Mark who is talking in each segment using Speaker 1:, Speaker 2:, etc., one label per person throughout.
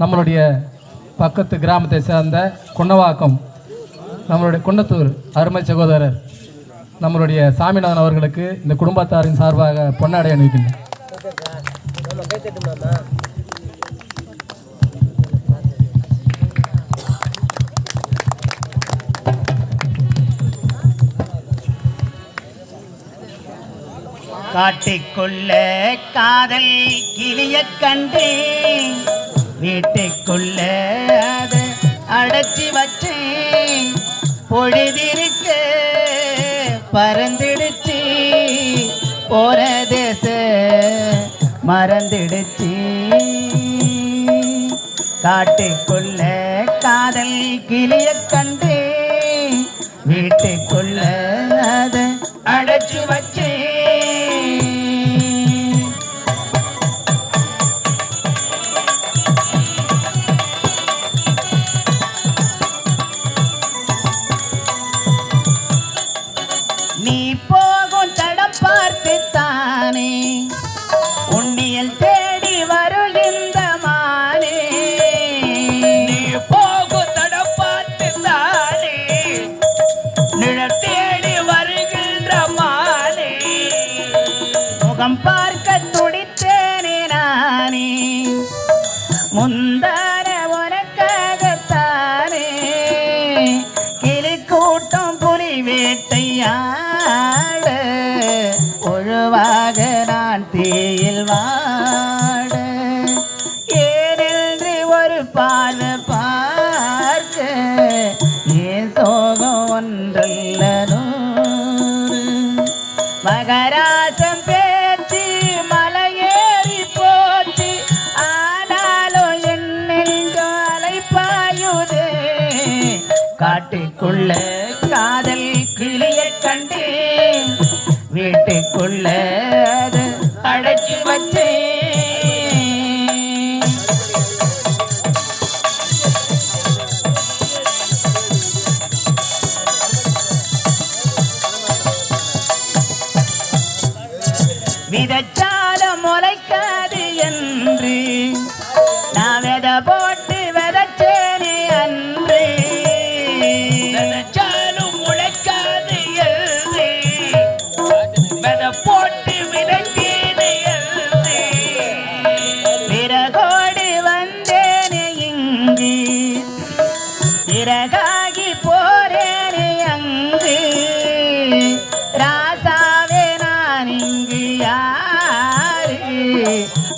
Speaker 1: நம்மளுடைய பக்கத்து கிராமத்தை சேர்ந்த குன்னவாக்கம் நம்மளுடைய குன்னத்தூர் அருமை சகோதரர் நம்மளுடைய சாமிநாதன் அவர்களுக்கு இந்த குடும்பத்தாரின் சார்பாக பொன்னாடை அணிவிக்கின்றேன்.
Speaker 2: காட்டிக்கொள்ள காதல் கிளிய கண்டு வீட்டைக்குள்ள அத அடைச்சி வச்சேன். பொழுதிருக்க பறந்துடுச்சு. போற தேச மறந்துடுச்சு. காட்டுக்குள்ள காதல் கிளிய கண் காட்டுக்குள்ள காதல் கிளிய கண்டு வீட்டுக்குள்ள அது அடைச்சு வச்சேன். விதச்சால முளைக்காது என்று நான் விதை போட்டு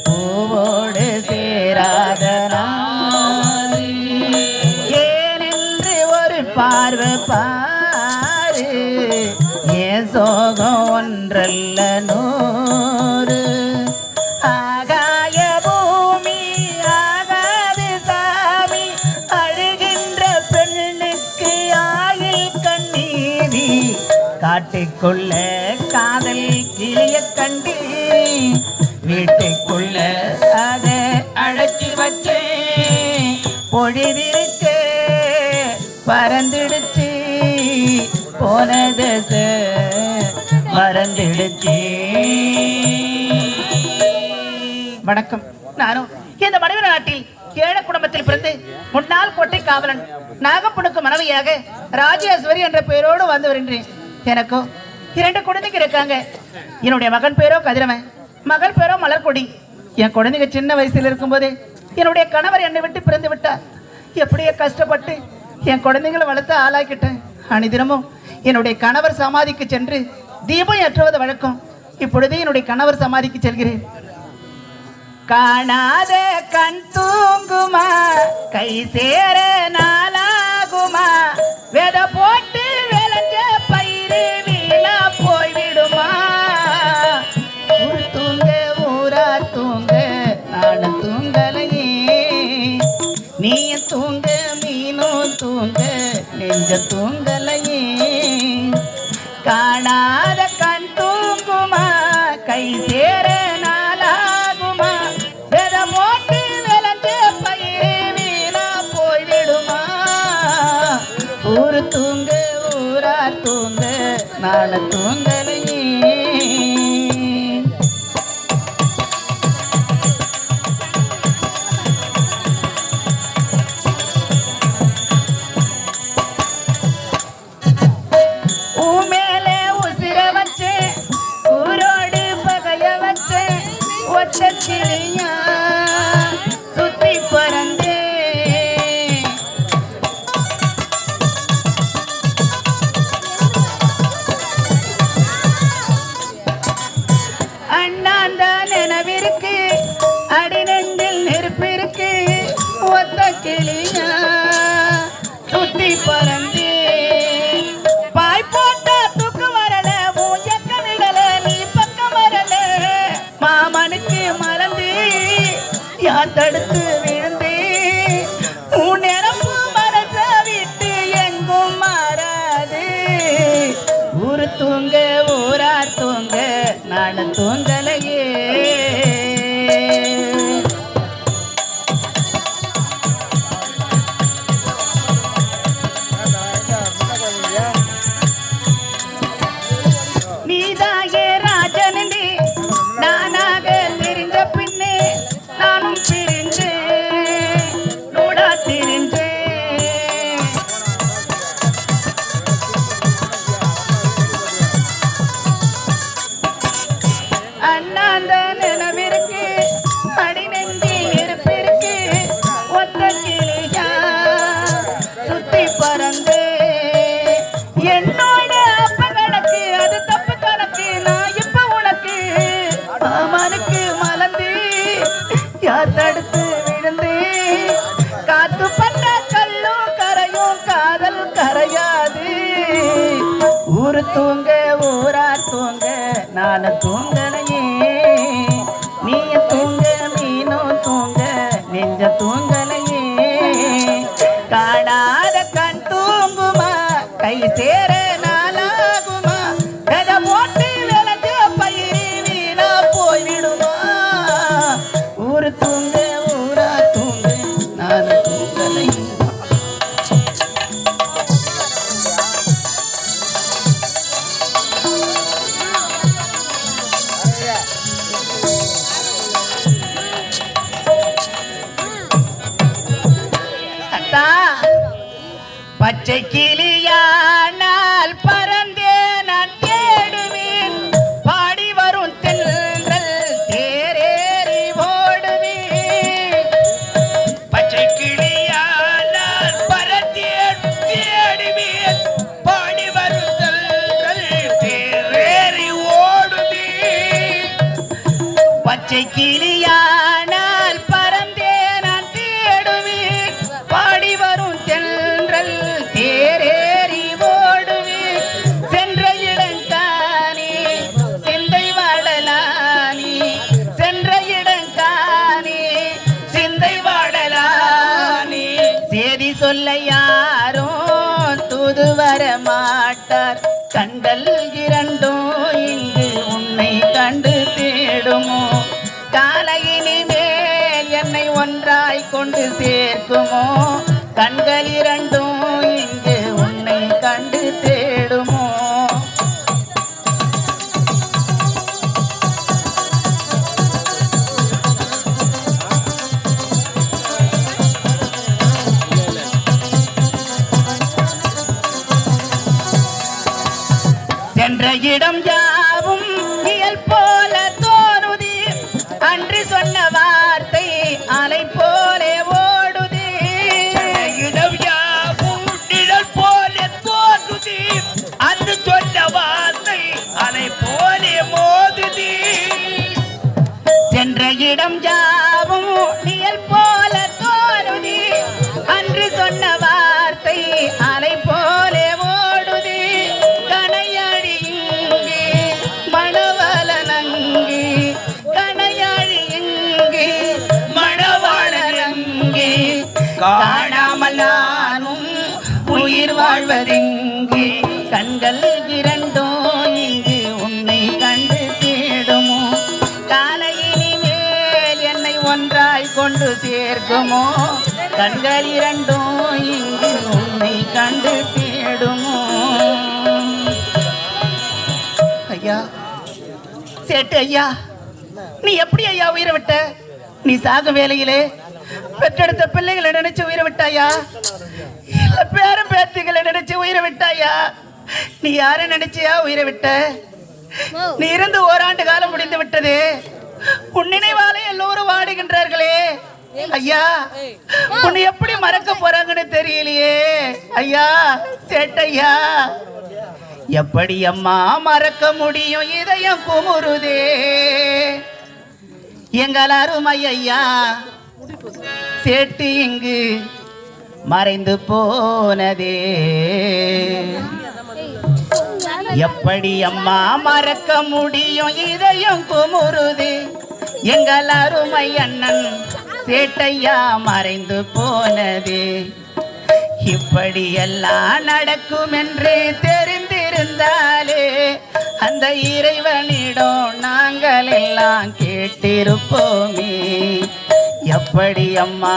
Speaker 2: பூவோடு சேராத ஏனென்று ஒரு பார்வை பாரு ஏ சோகம் ஒன்றல்ல நூறு. ஆகாய காட்டுக்குள்ள காதல் கிளிய கண்டி பொழுதிருக்க பறந்துடுச்சு. போனது மறந்துடுச்சு. வணக்கம். நானும் இந்த மனைவி நாட்டில் ஏழ குடும்பத்தில் பிறந்து முன்னாள் கோட்டை காவலன் நாகப்பனுக்கு மனைவியாக ராஜேஸ்வரி என்ற பெயரோடு வந்து வருகின்றேன். எனக்கும் இரண்டு குழந்தைங்க இருக்காங்க. என்னுடைய மகன் பேரோ கதிரவன் மகள் பேரோ மலர்கொடி. என் குழந்தைங்க சின்ன வயசில் இருக்கும்போது என்னுடைய கணவர் என்னை விட்டு பிறந்து விட்டார். எப்படியே கஷ்டப்பட்டு என் குழந்தைங்களை வளர்த்து ஆளாக்கிட்டேன். அனிதினமும் என்னுடைய கணவர் சமாதிக்கு சென்று தீபம் ஏற்றுவது வழக்கம். இப்பொழுது என்னுடைய கணவர் சமாதிக்கு செல்கிறேன். காணாத கண் தூங்குமா? கை சேர நாளாகுமா? வெத போட்டு விளைஞ்ச பயிறு வீணா தூங்கலையே. காணாத கண் தூங்குமா? கை சேர நாளாகுமா? வெத மோட்டி விளைஞ்ச பயிரே வீணா போய்விடுமா? ஊரு தூங்கு ஊரா தூங்கு நாள தூங்கலையே. ஊரு தூங்க ஊரார் தூங்க நான் தூங்க தூங்க ஊரார் தூங்க நானு தூங்கலையே. பச்சை கிளியானால் பறந்தே நான் தேடுவேன். பாடி வரும் தென்றல் தேரேறி ஓடுவேன். சென்ற இடங்கானே சிந்தை வாழலானே சென்ற இடங்கானே சிந்தை வாழலானே சேதி சொல்ல யாரும் தூது வர மாட்டார். கண்டல் இரண்டும் இங்கு உன்னை கண்டு ஒன்றாய் கொண்டு சேர்க்குமோ? கண்கள் இரண்டும் இங்கு உன்னை கண்டு தேடுமோ? சென்ற இடம் கண்கள் இரண்டும் இங்கு உன்னை கண்டு சேடுமோ? ஐயா சேட்டு ஐயா நீ எப்படி ஐயா உயிரை விட்ட? நீ சாகும் வேலையிலே பெற்றெடுத்த பிள்ளைகளை நினைச்சு உயிரை விட்டாயா? இல்ல பேரும் பேத்திகளை நினைச்சு உயிரை விட்டாயா? நீ யார நினைச்சியா உயிரை விட்ட? நீ இருந்து ஓராண்டு காலம் முடிந்து விட்டது. உன் நினைவாலே எல்லோரும் வாடுகின்றார்களே. ஐயா உன்னை எப்படி மறக்க போறாங்கன்னு தெரியலையே. ஐயா சேட்டையா? எப்படி அம்மா மறக்க முடியும் இதயம் குமுறுதே? எங்கள் அருமை ஐயா சேட்டு இங்கு மறைந்து போனதே. எப்படி அம்மா மறக்க முடியும் இதயம் குமுறுது? எங்கள் அருமை அண்ணன் சேட்டையா மறைந்து போனது. இப்படியெல்லாம் நடக்கும் என்று தெரிந்திருந்தாலே அந்த இறைவனிடம் நாங்கள் எல்லாம் கேட்டிருப்போமே. எப்படி அம்மா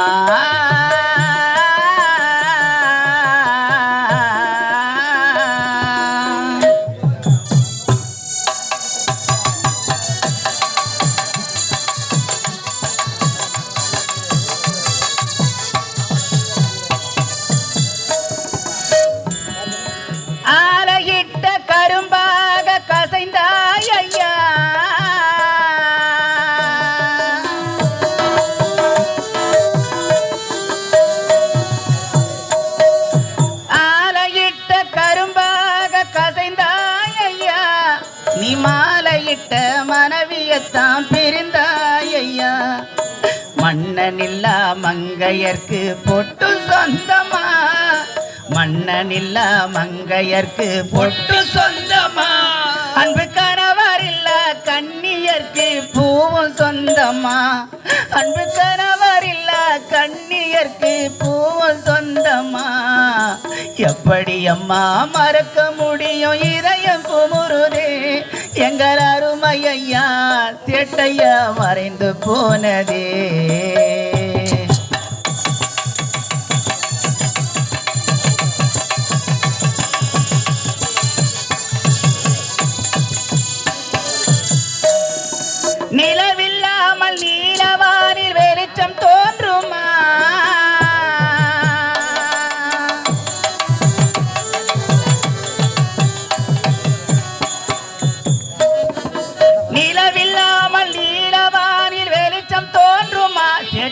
Speaker 2: மன்னனில்லா மங்கையர்க்கு பொட்டு சொந்தமா? மன்னனில்லா மங்கையர்க்கு பொட்டு சொந்தமா? அன்பு கணவர் இல்ல கண்ணியர்க்கு பூவும் சொந்தமா? அன்பு கணவர் இல்ல கண்ணியர்க்கு பூவும் சொந்தமா? எப்படி அம்மா மறக்க முடியும் இதயம் குமுறுதே? எங்கள் அருமையா தேட்டையா மறைந்து போனதே.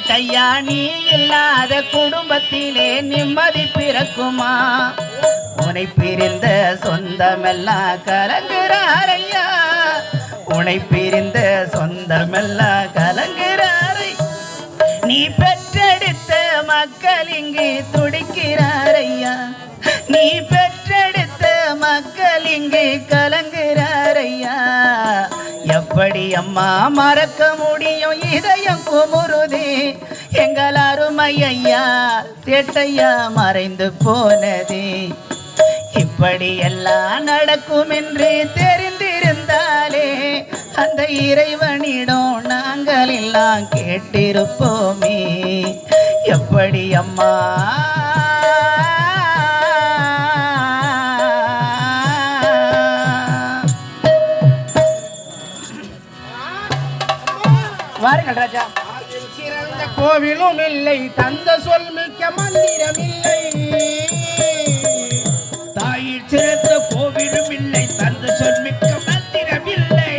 Speaker 2: தோன்றுமா நீ இல்லாத குடும்பத்திலே நிம்மதி பிறக்குமா? உனை பிரிந்த சொந்தமெல்லாம் கலங்குறாரையா உனை பிரிந்த சொந்தமெல்லாம் கலங்குறாரை. நீ பெற்றெடுத்த மக்கள் இங்கு துடிக்கிறாரையா நீ பெற்றெடுத்த மக்கள் இங்கு கலங்குறாரையா எப்படி அம்மா மறக்க முடியும்? இதயம் குமுறுதே. எங்கள் அருமை ஐயா சேட்டையா மறைந்து போனது. இப்படி எல்லாம் நடக்கும் என்று தெரிந்திருந்தாலே அந்த இறைவனிடம் நாங்கள் எல்லாம் கேட்டிருப்போமே. எப்படி அம்மா வாருங்கள் ராஜா.
Speaker 3: சிறந்த கோவிலும் இல்லை தந்த சொல் மிக்க மந்திரம் இல்லை.
Speaker 4: தாயில் சிறந்த கோவிலும் இல்லை தந்த சொல்மிக்க மந்திரம் இல்லை.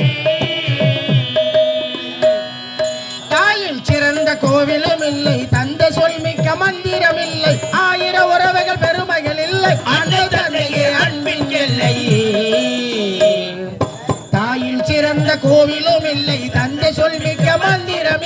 Speaker 3: தாயில் சிறந்த கோவிலும் இல்லை தந்த சொல் மிக்க மந்திரம் இல்லை. ஆயிர உறவுகள் பெருமைகள் இல்லை அன்பின் எல்லை. தாயில் சிறந்த கோவிலும் இல்லை தந்த சொல் மிக்க மந்திரம்